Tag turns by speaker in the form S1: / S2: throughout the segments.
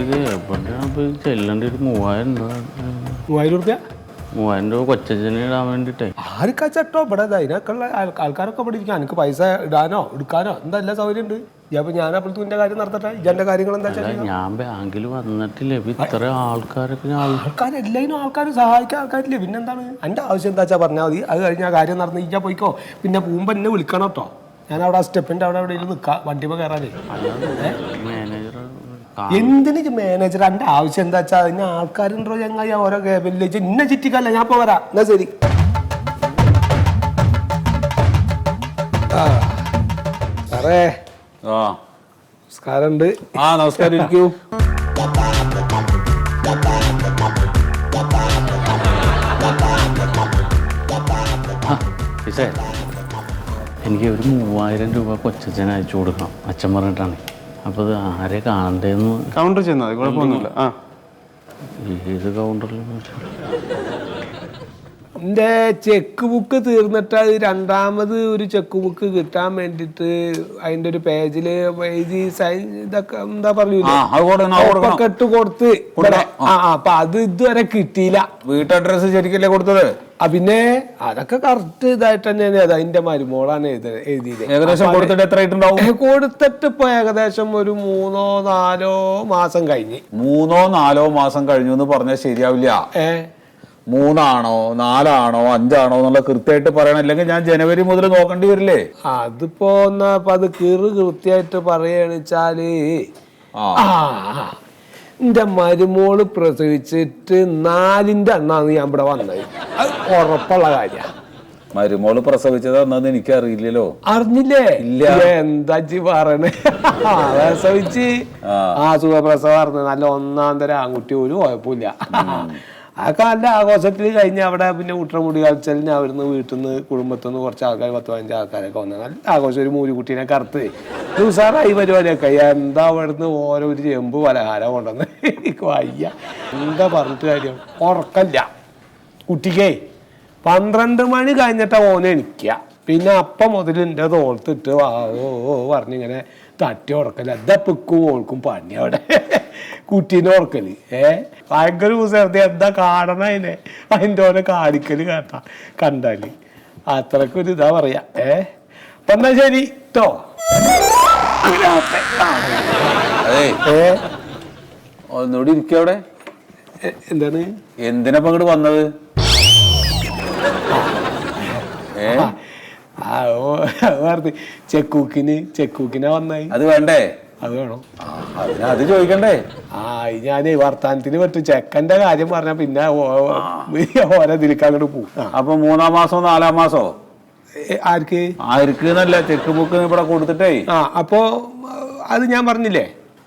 S1: ഇത് എവിടെയാണ് പോയി ചെല്ലേണ്ട ഒരു മൂവായിരം രൂപ.
S2: മൂവായിരം റുപ്യ
S1: മൂവായിരം രൂപ കൊച്ചച്ഛനെ ഇടാൻ വേണ്ടിട്ടേ.
S2: ആർക്കാ ചട്ടോ? ഇവിടെ ദാ ആൾക്കാരൊക്കെ ഇവിടെ ഇരിക്കാം. എനിക്ക് പൈസ ഇടാനോ എടുക്കാനോ എന്താ എല്ലാ സൗകര്യം ഉണ്ട്? അപ്പൊ ഞാൻ അപ്പോഴത്തെ കാര്യം നടത്തട്ടെ? ഇജന്റെ കാര്യങ്ങൾ എന്താ വെച്ചാൽ
S1: ഞാൻ ബാങ്കിൽ വന്നിട്ടില്ലേ. ഇത്ര ആൾക്കാരൊക്കെ ഞാൻ ആൾ-
S2: ആൾക്കാരെല്ലാവരും ആൾക്കാർ സഹായിക്കാൻ ആൾക്കാരില്ലേ. പിന്നെന്താണ് എന്റെ ആവശ്യം എന്താ വെച്ചാൽ പറഞ്ഞാൽ മതി. അത് കഴിഞ്ഞാൽ കാര്യം നടന്ന് ഇജ്ജാ പോയിക്കോ. പിന്നെ പോകുമ്പോൾ എന്നെ വിളിക്കണം കേട്ടോ ഞാൻ അവിടെ ആ സ്റ്റെപ്പിന്റെ അവിടെ എവിടെയെങ്കിലും നിൽക്കാം വണ്ടിമ കയറാനേ
S1: മാനേജർ
S2: എന്തിന് മാനേജർ എന്റെ ആവശ്യം എന്താ വെച്ചാൽ അതിന് ആൾക്കാരുണ്ടോ ചങ്ങായി ഓരോ കേബിലേക്ക് ഇന്ന ചിറ്റിക്കല്ല ഞാൻ ഇപ്പൊ വരാം. എന്നാ ശരി. സാറേ
S3: ആ.
S2: നമസ്കാരമുണ്ട്.
S3: ആ നമസ്കാരം ഇരിക്കൂ.
S1: എനിക്ക് ഒരു മൂവായിരം രൂപ കൊച്ചച്ഛന് അയച്ചു കൊടുക്കണം. അച്ഛൻ പറഞ്ഞിട്ടാണ്. അപ്പോൾ ഇത് ആരെ കാണണ്ടേന്ന്
S4: കൗണ്ടർ ചെന്നാൽ മതി കുഴപ്പമൊന്നുമില്ല. ആ.
S2: ഏത് കൗണ്ടറിൽ എന്റെ ചെക്ക് ബുക്ക് തീർന്നിട്ട് അത് രണ്ടാമത് ഒരു ചെക്ക് ബുക്ക് കിട്ടാൻ വേണ്ടിയിട്ട് അതിന്റെ ഒരു പേജിൽ എഴുതി സൈൻ ഇതൊക്കെ എന്താ പറയൂലേ
S3: കൊടുക്കണം
S2: കൊടുത്ത് ആ, അപ്പൊ അത് ഇതുവരെ കിട്ടിയില്ല.
S3: വീട്ടഡ്രസ് ശരിക്കല്ലേ കൊടുത്തത്?
S2: ആ പിന്നെ അതൊക്കെ കറക്റ്റ് ഇതായിട്ട് തന്നെയാണ്. അത് അതിന്റെ മരുമോളാണ് എഴുത- എഴുതിയത്.
S3: ഏകദേശം കൊടുത്തിട്ട് എത്ര ആയിട്ടുണ്ടാവും
S2: കൊടുത്തിട്ട് ഇപ്പൊ ഏകദേശം ഒരു മൂന്നോ നാലോ മാസം കഴിഞ്ഞ്.
S3: മൂന്നോ നാലോ മാസം കഴിഞ്ഞു എന്ന് പറഞ്ഞാൽ ശരിയാവില്ല.
S2: ഏ
S3: മൂന്നാണോ നാലാണോ അഞ്ചാണോ എന്നുള്ള കൃത്യമായിട്ട് പറയണം. അല്ലെങ്കിൽ ഞാൻ ജനുവരി മുതൽ നോക്കേണ്ടി വരില്ലേ?
S2: അതിപ്പോ എന്നാ അത് കീറ് കൃത്യമായിട്ട് പറയാണെച്ചാൽ
S3: ആ
S2: ആ. എന്റെ മരുമോൾ പ്രസവിച്ചിട്ട് നാലിന്റെ അണ്ണാന്ന് ഞാൻ ഇവിടെ വന്നത്. അത് ഉറപ്പുള്ള കാര്യ.
S3: മരുമോൾ പ്രസവിച്ചത് അന്നത് എനിക്ക് അറിയില്ലല്ലോ
S2: അറിഞ്ഞില്ലേ?
S3: ഇല്ല.
S2: എന്താ ജി പറയണേ? ആ, പ്രസവിച്ച്.
S3: ആ.
S2: സുഖപ്രസവം സുഖപ്രസവാർന്ന് നല്ല ഒന്നാം തരം ആൺകുട്ടി ഒരു കുഴപ്പമില്ല. അതൊക്കെ കാലിന്റെ ആഘോഷത്തിൽ കഴിഞ്ഞ് അവിടെ പിന്നെ ഉട്ടമുടി കളിച്ചലിന് അവിടുന്ന് വീട്ടിൽ നിന്ന് കുടുംബത്തിൽ നിന്ന് കുറച്ച് ആൾക്കാർ പത്ത് പതിനഞ്ച് ആൾക്കാരൊക്കെ വന്ന. നല്ല ആഘോഷം. ഒരു മൂലിക്കുട്ടീനെ കറുത്ത് ദിവസാറായി പരിപാടിയൊക്കെ. എന്താ അവിടുന്ന് ഓരോ ഒരു ചെമ്പ് പലഹാരം കൊണ്ടുവന്ന്. എനിക്ക് വയ്യ. എന്താ പറഞ്ഞിട്ട് കാര്യം? ഉറക്കല്ല. കുട്ടിക്കേ പന്ത്രണ്ട് മണി കഴിഞ്ഞിട്ടാ ഓനെ എണിക്കുക പിന്നെ അപ്പം മുതൽ എന്റെ തോളത്തിട്ട് വാ ഓ പറഞ്ഞിങ്ങനെ തട്ടി ഉറക്കല്ല എന്താ പിക്കും ഓൾക്കും പണി അവിടെ? കുട്ടീനെ ഓർക്കൽ ഏ? ഭയങ്കര ദിവസം എന്താ കാണണ അതിനെ? അതിന്റെ ഓനെ കാണിക്കൽ കേട്ട. കണ്ടാൽ. അത്രയ്ക്ക് ഒരു ഇതാ പറയാ. ഏ? അപ്പൊ എന്നാ ശരി. കേട്ടോ
S3: ഒന്നുകൂടി അവിടെ.
S2: എന്താണ്?
S3: എന്തിനാ ഇപ്പൊ ഇങ്ങോട്ട് വന്നത്?
S2: ചെക്കൂക്കിന് ചെക്കൂക്കിനാ വന്നായി
S3: അത് വേണ്ടേ?
S2: അത് വേണം.
S3: അതിന് അത് ചോദിക്കണ്ടേ?
S2: ആ ഞാൻ വർത്താനത്തിന് പറ്റും. ചെക്കന്റെ കാര്യം പറഞ്ഞാ പിന്നെ ഓരോ ഇതിലേക്ക് അങ്ങോട്ട് പോകും.
S3: അപ്പൊ മൂന്നാം മാസോ നാലാം മാസോ?
S2: ആർക്ക്?
S3: ആർക്ക് എന്നല്ല ചെക്ക് ബുക്ക് ഇവിടെ കൊടുത്തിട്ടേ.
S2: ആ അപ്പോ അത് ഞാൻ പറഞ്ഞില്ലേ?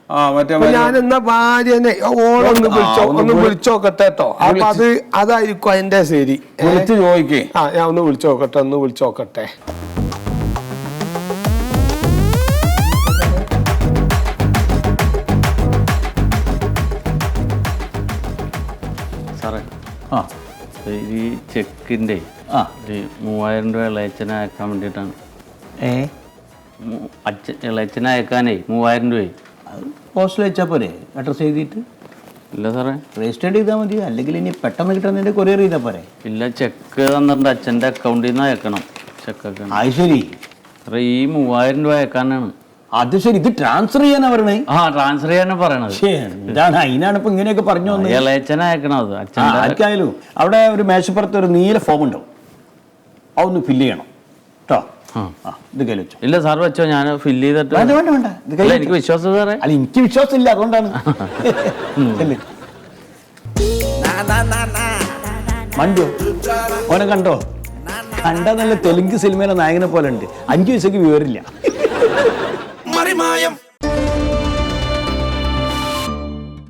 S3: ആ മറ്റേ
S2: ഞാൻ എന്നാ ഭാര്യനെ ഓളൊന്ന് വിളിച്ചോ
S3: ഒന്ന്
S2: ഒന്ന്
S3: വിളി-
S2: വിളിച്ചോക്കട്ടെ കേട്ടോ അപ്പൊ അത് അതായിരിക്കും അതിന്റെ ശരി?
S3: വിളിച്ച് ചോദിക്കേ.
S2: ആ ഞാൻ ഒന്ന് വിളിച്ചോക്കട്ടെ ഒന്ന് വിളിച്ചോക്കട്ടെ.
S1: സാറേ.
S3: ആ.
S1: ഈ ചെക്കിന്റെ
S3: ആ.
S1: ഒരു മൂവായിരം രൂപ ഇളയച്ചനെ അയക്കാൻ വേണ്ടിയിട്ടാണ്.
S3: ഏ?
S1: അച്ഛൻ ഇളയച്ചനെ അയക്കാനേ മൂവായിരം രൂപയെ
S5: പോസ്റ്റിൽ വെച്ചാൽ പോരെ? അഡ്രസ് എഴുതിയിട്ട്?
S1: ഇല്ല സാറേ.
S5: രജിസ്റ്റർ ചെയ്താൽ മതി. അല്ലെങ്കിൽ ഇനി പെട്ടെന്ന് കിട്ടുന്നതിന്റെ കൊറിയർ ചെയ്താൽ പോരെ?
S1: ഇല്ല ചെക്ക് തന്നിട്ടുണ്ട്. അച്ഛന്റെ അക്കൗണ്ടിൽ നിന്ന് അയക്കണം. ചെക്കൊക്കെ
S5: അത് ശരി.
S1: സാറേ ഈ മൂവായിരം രൂപ അയക്കാനാണ്.
S5: അത് ശരി ഇത് ട്രാൻസ്ഫർ ചെയ്യാനാ പറയണേ?
S1: ആ ട്രാൻസ്ഫർ ചെയ്യാനാ പറയണത്.
S5: എന്താണ് അതിനാണ് ഇപ്പൊ ഇങ്ങനെയൊക്കെ പറഞ്ഞു വന്നത് ആർക്കായാലും അവിടെ ഒരു മേശപ്പുറത്ത് ഒരു നീല ഫോം ഉണ്ടാവും അതൊന്ന് ഫില്ല് ചെയ്യണം. കേട്ടോ ഇത് കയ്യിൽ വെച്ചോ.
S1: ഇല്ല സാർ വെച്ചോ ഞാൻ ഫില്ല് ചെയ്തിട്ട്
S5: വേണ്ട വേണ്ട വേണ്ട.
S1: എനിക്ക് വിശ്വാസം സാറേ
S5: അല്ല എനിക്ക് വിശ്വാസമില്ല അതുകൊണ്ടാണ്. ചെല്ല്. മണ്ടോ ഓനെ കണ്ടോ? കണ്ട നല്ല തെലുങ്ക് സിനിമയിലെ നായകനെ പോലെ ഉണ്ട്. അഞ്ചു വയസ്സേക്ക് വിവരില്ല
S6: മറിമായം.